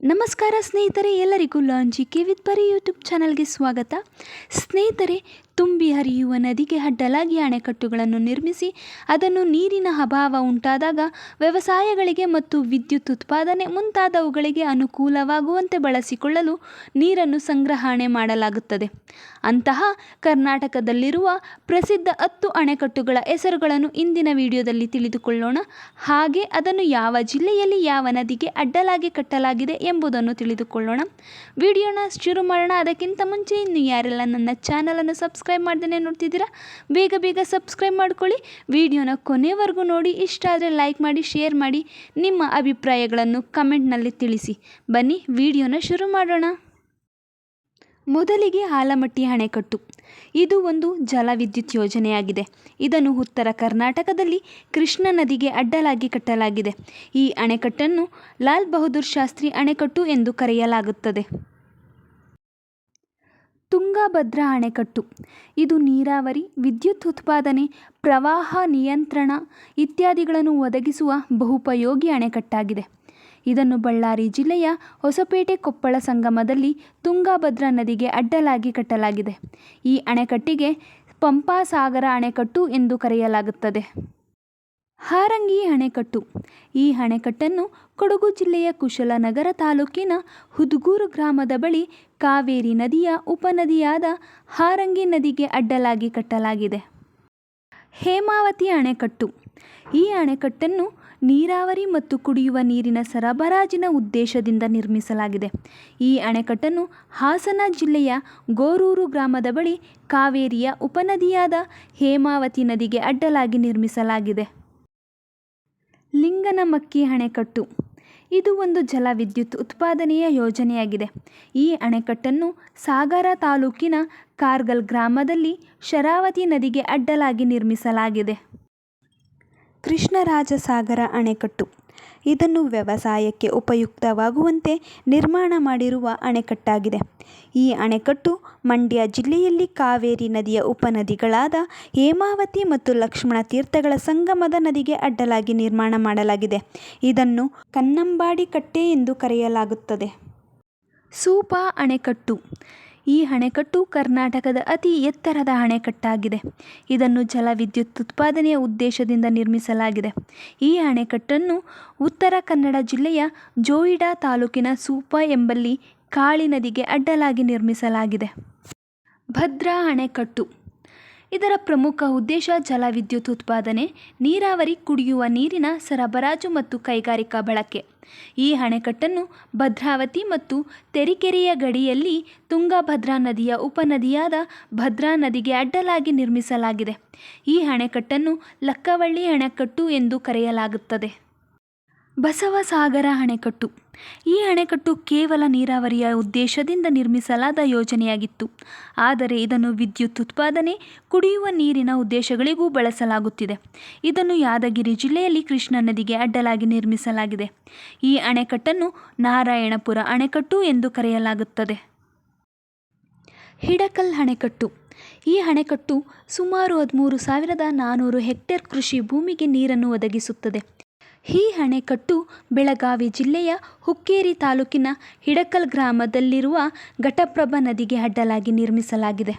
ನಮಸ್ಕಾರ ಸ್ನೇಹಿತರೆ ಎಲ್ಲರಿಗೂ ಲಾಂಜಿ ಕೆ ವಿತ್ ಪರಿ ಯೂಟ್ಯೂಬ್ ಚಾನಲ್ಗೆ ಸ್ವಾಗತ. ಸ್ನೇಹಿತರೆ ತುಂಬಿ ಹರಿಯುವ ನದಿಗೆ ಅಡ್ಡಲಾಗಿ ಅಣೆಕಟ್ಟುಗಳನ್ನು ನಿರ್ಮಿಸಿ ಅದನ್ನು ನೀರಿನ ಅಭಾವ ಉಂಟಾದಾಗ ವ್ಯವಸಾಯಗಳಿಗೆ ಮತ್ತು ವಿದ್ಯುತ್ ಉತ್ಪಾದನೆ ಮುಂತಾದವುಗಳಿಗೆ ಅನುಕೂಲವಾಗುವಂತೆ ಬಳಸಿಕೊಳ್ಳಲು ನೀರನ್ನು ಸಂಗ್ರಹಣೆ ಮಾಡಲಾಗುತ್ತದೆ. ಅಂತಹ ಕರ್ನಾಟಕದಲ್ಲಿರುವ ಪ್ರಸಿದ್ಧ ಹತ್ತು ಅಣೆಕಟ್ಟುಗಳ ಹೆಸರುಗಳನ್ನು ಇಂದಿನ ವಿಡಿಯೋದಲ್ಲಿ ತಿಳಿದುಕೊಳ್ಳೋಣ. ಹಾಗೆ ಅದನ್ನು ಯಾವ ಜಿಲ್ಲೆಯಲ್ಲಿ ಯಾವ ನದಿಗೆ ಅಡ್ಡಲಾಗಿ ಕಟ್ಟಲಾಗಿದೆ ಎಂಬುದನ್ನು ತಿಳಿದುಕೊಳ್ಳೋಣ. ವಿಡಿಯೋನ ಶುರು ಮಾಡೋಣ. ಅದಕ್ಕಿಂತ ಮುಂಚೆ ಇನ್ನು ಯಾರೆಲ್ಲ ನನ್ನ ಚಾನಲನ್ನು ಸಬ್ಸ್ಕ್ರೈಬ್ ಮಾಡ್ದೇ ನೋಡ್ತಿದ್ದೀರಾ? ಬೇಗ ಬೇಗ ಸಬ್ಸ್ಕ್ರೈಬ್ ಮಾಡ್ಕೊಳ್ಳಿ. ವಿಡಿಯೋನ ಕೊನೆವರೆಗೂ ನೋಡಿ. ಇಷ್ಟ ಆದರೆ ಲೈಕ್ ಮಾಡಿ ಶೇರ್ ಮಾಡಿ. ನಿಮ್ಮ ಅಭಿಪ್ರಾಯಗಳನ್ನು ಕಮೆಂಟ್ನಲ್ಲಿ ತಿಳಿಸಿ. ಬನ್ನಿ, ವಿಡಿಯೋನ ಶುರು ಮಾಡೋಣ. ಮೊದಲಿಗೆ ಆಲಮಟ್ಟಿ ಅಣೆಕಟ್ಟು. ಇದು ಒಂದು ಜಲವಿದ್ಯುತ್ ಯೋಜನೆಯಾಗಿದೆ. ಇದನ್ನು ಉತ್ತರ ಕರ್ನಾಟಕದಲ್ಲಿ ಕೃಷ್ಣ ನದಿಗೆ ಅಡ್ಡಲಾಗಿ ಕಟ್ಟಲಾಗಿದೆ. ಈ ಅಣೆಕಟ್ಟನ್ನು ಲಾಲ್ ಬಹದ್ದೂರ್ ಶಾಸ್ತ್ರಿ ಅಣೆಕಟ್ಟು ಎಂದು ಕರೆಯಲಾಗುತ್ತದೆ. ತುಂಗಭದ್ರಾ ಅಣೆಕಟ್ಟು. ಇದು ನೀರಾವರಿ, ವಿದ್ಯುತ್ ಉತ್ಪಾದನೆ, ಪ್ರವಾಹ ನಿಯಂತ್ರಣ ಇತ್ಯಾದಿಗಳನ್ನು ಒದಗಿಸುವ ಬಹುಪಯೋಗಿ ಅಣೆಕಟ್ಟಾಗಿದೆ. ಇದನ್ನು ಬಳ್ಳಾರಿ ಜಿಲ್ಲೆಯ ಹೊಸಪೇಟೆ ಕೊಪ್ಪಳ ಸಂಗಮದಲ್ಲಿ ತುಂಗಭದ್ರಾ ನದಿಗೆ ಅಡ್ಡಲಾಗಿ ಕಟ್ಟಲಾಗಿದೆ. ಈ ಅಣೆಕಟ್ಟಿಗೆ ಪಂಪಾಸಾಗರ ಅಣೆಕಟ್ಟು ಎಂದು ಕರೆಯಲಾಗುತ್ತದೆ. ಹಾರಂಗಿ ಅಣೆಕಟ್ಟು ಈ ಅಣೆಕಟ್ಟನ್ನು ಕೊಡಗು ಜಿಲ್ಲೆಯ ಕುಶಲನಗರ ತಾಲೂಕಿನ ಹುದುಗೂರು ಗ್ರಾಮದ ಬಳಿ ಕಾವೇರಿ ನದಿಯ ಉಪನದಿಯಾದ ಹಾರಂಗಿ ನದಿಗೆ ಅಡ್ಡಲಾಗಿ ಕಟ್ಟಲಾಗಿದೆ. ಹೇಮಾವತಿ ಅಣೆಕಟ್ಟು. ಈ ಅಣೆಕಟ್ಟನ್ನು ನೀರಾವರಿ ಮತ್ತು ಕುಡಿಯುವ ನೀರಿನ ಸರಬರಾಜಿನ ಉದ್ದೇಶದಿಂದ ನಿರ್ಮಿಸಲಾಗಿದೆ. ಈ ಅಣೆಕಟ್ಟನ್ನು ಹಾಸನ ಜಿಲ್ಲೆಯ ಗೋರೂರು ಗ್ರಾಮದ ಬಳಿ ಕಾವೇರಿಯ ಉಪನದಿಯಾದ ಹೇಮಾವತಿ ನದಿಗೆ ಅಡ್ಡಲಾಗಿ ನಿರ್ಮಿಸಲಾಗಿದೆ. ಲಿಂಗನಮಕ್ಕಿ ಅಣೆಕಟ್ಟು. ಇದು ಒಂದು ಜಲವಿದ್ಯುತ್ ಉತ್ಪಾದನೆಯ ಯೋಜನೆಯಾಗಿದೆ. ಈ ಅಣೆಕಟ್ಟನ್ನು ಸಾಗರ ತಾಲೂಕಿನ ಕಾರ್ಗಲ್ ಗ್ರಾಮದಲ್ಲಿ ಶರಾವತಿ ನದಿಗೆ ಅಡ್ಡಲಾಗಿ ನಿರ್ಮಿಸಲಾಗಿದೆ. ಕೃಷ್ಣರಾಜಸಾಗರ ಅಣೆಕಟ್ಟು. ಇದನ್ನು ವ್ಯವಸಾಯಕ್ಕೆ ಉಪಯುಕ್ತವಾಗುವಂತೆ ನಿರ್ಮಾಣ ಮಾಡಿರುವ ಅಣೆಕಟ್ಟಾಗಿದೆ. ಈ ಅಣೆಕಟ್ಟು ಮಂಡ್ಯ ಜಿಲ್ಲೆಯಲ್ಲಿ ಕಾವೇರಿ ನದಿಯ ಉಪನದಿಗಳಾದ ಹೇಮಾವತಿ ಮತ್ತು ಲಕ್ಷ್ಮಣ ತೀರ್ಥಗಳ ಸಂಗಮದ ನದಿಗೆ ಅಡ್ಡಲಾಗಿ ನಿರ್ಮಾಣ ಮಾಡಲಾಗಿದೆ. ಇದನ್ನು ಕನ್ನಂಬಾಡಿ ಕಟ್ಟೆ ಎಂದು ಕರೆಯಲಾಗುತ್ತದೆ. ಸೂಪಾ ಅಣೆಕಟ್ಟು. ಈ ಅಣೆಕಟ್ಟು ಕರ್ನಾಟಕದ ಅತಿ ಎತ್ತರದ ಅಣೆಕಟ್ಟಾಗಿದೆ. ಇದನ್ನು ಜಲವಿದ್ಯುತ್ ಉತ್ಪಾದನೆಯ ಉದ್ದೇಶದಿಂದ ನಿರ್ಮಿಸಲಾಗಿದೆ. ಈ ಅಣೆಕಟ್ಟನ್ನು ಉತ್ತರ ಕನ್ನಡ ಜಿಲ್ಲೆಯ ಜೋಯಿಡಾ ತಾಲೂಕಿನ ಸೂಪ ಎಂಬಲ್ಲಿ ಕಾಳಿ ನದಿಗೆ ಅಡ್ಡಲಾಗಿ ನಿರ್ಮಿಸಲಾಗಿದೆ. ಭದ್ರಾ ಅಣೆಕಟ್ಟು ಇದರ ಪ್ರಮುಖ ಉದ್ದೇಶ ಜಲವಿದ್ಯುತ್ ಉತ್ಪಾದನೆ, ನೀರಾವರಿ, ಕುಡಿಯುವ ನೀರಿನ ಸರಬರಾಜು ಮತ್ತು ಕೈಗಾರಿಕಾ ಬಳಕೆ. ಈ ಅಣೆಕಟ್ಟನ್ನು ಭದ್ರಾವತಿ ಮತ್ತು ತೆರಿಕೆರೆಯ ಗಡಿಯಲ್ಲಿ ತುಂಗಭದ್ರಾ ನದಿಯ ಉಪನದಿಯಾದ ಭದ್ರಾ ನದಿಗೆ ಅಡ್ಡಲಾಗಿ ನಿರ್ಮಿಸಲಾಗಿದೆ. ಈ ಅಣೆಕಟ್ಟನ್ನು ಲಕ್ಕವಳ್ಳಿ ಅಣೆಕಟ್ಟು ಎಂದು ಕರೆಯಲಾಗುತ್ತದೆ. ಬಸವಸಾಗರ ಅಣೆಕಟ್ಟು. ಈ ಅಣೆಕಟ್ಟು ಕೇವಲ ನೀರಾವರಿಯ ಉದ್ದೇಶದಿಂದ ನಿರ್ಮಿಸಲಾದ ಯೋಜನೆಯಾಗಿತ್ತು. ಆದರೆ ಇದನ್ನು ವಿದ್ಯುತ್ ಉತ್ಪಾದನೆ, ಕುಡಿಯುವ ನೀರಿನ ಉದ್ದೇಶಗಳಿಗೂ ಬಳಸಲಾಗುತ್ತಿದೆ. ಇದನ್ನು ಯಾದಗಿರಿ ಜಿಲ್ಲೆಯಲ್ಲಿ ಕೃಷ್ಣ ನದಿಗೆ ಅಡ್ಡಲಾಗಿ ನಿರ್ಮಿಸಲಾಗಿದೆ. ಈ ಅಣೆಕಟ್ಟನ್ನು ನಾರಾಯಣಪುರ ಅಣೆಕಟ್ಟು ಎಂದು ಕರೆಯಲಾಗುತ್ತದೆ. ಹಿಡಕಲ್ ಅಣೆಕಟ್ಟು. ಈ ಅಣೆಕಟ್ಟು ಸುಮಾರು ಹದಿಮೂರು ಸಾವಿರದ ನಾನ್ನೂರು ಹೆಕ್ಟೇರ್ ಕೃಷಿ ಭೂಮಿಗೆ ನೀರನ್ನು ಒದಗಿಸುತ್ತದೆ. ಈ ಅಣೆಕಟ್ಟು ಬೆಳಗಾವಿ ಜಿಲ್ಲೆಯ ಹುಕ್ಕೇರಿ ತಾಲೂಕಿನ ಹಿಡಕಲ್ ಗ್ರಾಮದಲ್ಲಿರುವ ಘಟಪ್ರಭಾ ನದಿಗೆ ಅಡ್ಡಲಾಗಿ ನಿರ್ಮಿಸಲಾಗಿದೆ.